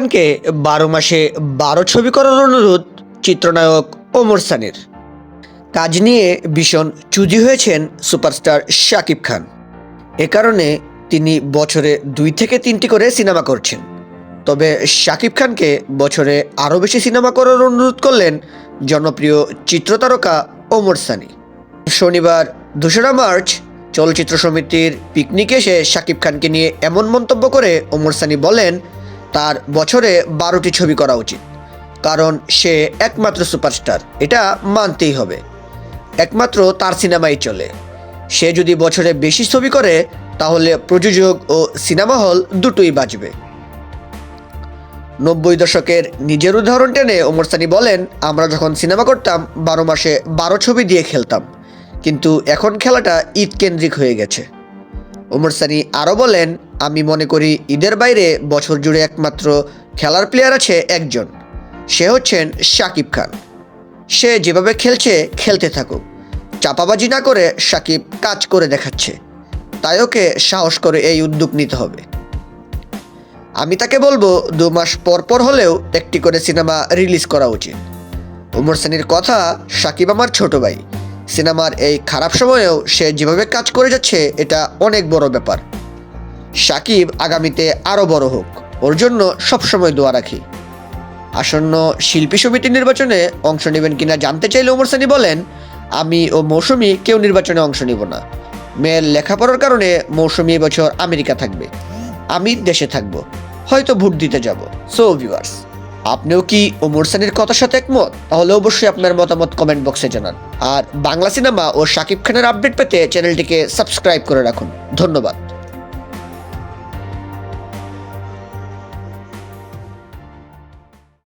খানকে বারো মাসে বারো ছবি করার অনুরোধ চিত্রনায়ক ওমর সানির। কাজ নিয়ে ভীষণ চুজি হয়েছেন সুপারস্টার শাকিব খান। এ কারণে তিনি বছরে দুই থেকে তিনটি করে সিনেমা করছেন। তবে শাকিব খানকে বছরে আরও বেশি সিনেমা করার অনুরোধ করলেন জনপ্রিয় চিত্রতারকা ওমর সানি। শনিবার দোসরা মার্চ, চলচ্চিত্র সমিতির পিকনিকে এসে শাকিব খানকে নিয়ে এমন মন্তব্য করে ওমর সানি বলেন তার বছরে বারোটি ছবি করা উচিত। কারণ সে একমাত্র সুপারস্টার, এটা মানতেই হবে। একমাত্র তার সিনেমাই চলে। সে যদি বছরে বেশি ছবি করে, তাহলে প্রযোজক ও সিনেমা হল দুটোই বাঁচবে নব্বই দশকের নিজের উদাহরণ টেনে ওমর সানি বলেন, আমরা যখন সিনেমা করতাম, বারো মাসে বারো ছবি দিয়ে খেলতাম। কিন্তু এখন খেলাটা ঈদ কেন্দ্রিক হয়ে গেছে। ওমর সানি আরও বলেন, আমি মনে করি ঈদের বাইরে বছর জুড়ে একমাত্র খেলার প্লেয়ার আছে একজন। সে হচ্ছেন শাকিব খান। সে যেভাবে খেলছে, খেলতে থাকুক। চাপাবাজি না করে সাকিব কাজ করে দেখাচ্ছে। তাই ওকে সাহস করে এই উদ্যোগ নিতে হবে। আমি তাকে বলব, দু মাস পর পর হলেও একটি করে সিনেমা রিলিজ করা উচিত। ওমর সানির কথা সাকিব আমার ছোট ভাই। সিনেমার এই খারাপ সময়েও সে যেভাবে কাজ করে যাচ্ছে, এটা অনেক বড় ব্যাপার। সাকিব আগামীতে আরও বড় হোক, ওর জন্য সবসময় দোয়া রাখি। আসন্ন শিল্পী সমিতি নির্বাচনে অংশ নেবেন কিনা জানতে চাইলে ওমর সানি বলেন, আমি ও মৌসুমি কেউ নির্বাচনে অংশ নিব না। মেয়ের লেখাপড়ার কারণে মৌসুমি এবছর আমেরিকা থাকবে। আমি দেশে থাকব, হয়তো ভোট দিতে যাব। সো ভিউয়ার্স আপনিও কি ওমর সানির কথার সাথে একমত? তাহলে অবশ্যই আপনার মতামত কমেন্ট বক্সে জানান। আর বাংলা সিনেমা ও শাকিব খানের আপডেট পেতে চ্যানেলটিকে সাবস্ক্রাইব করে রাখুন। ধন্যবাদ।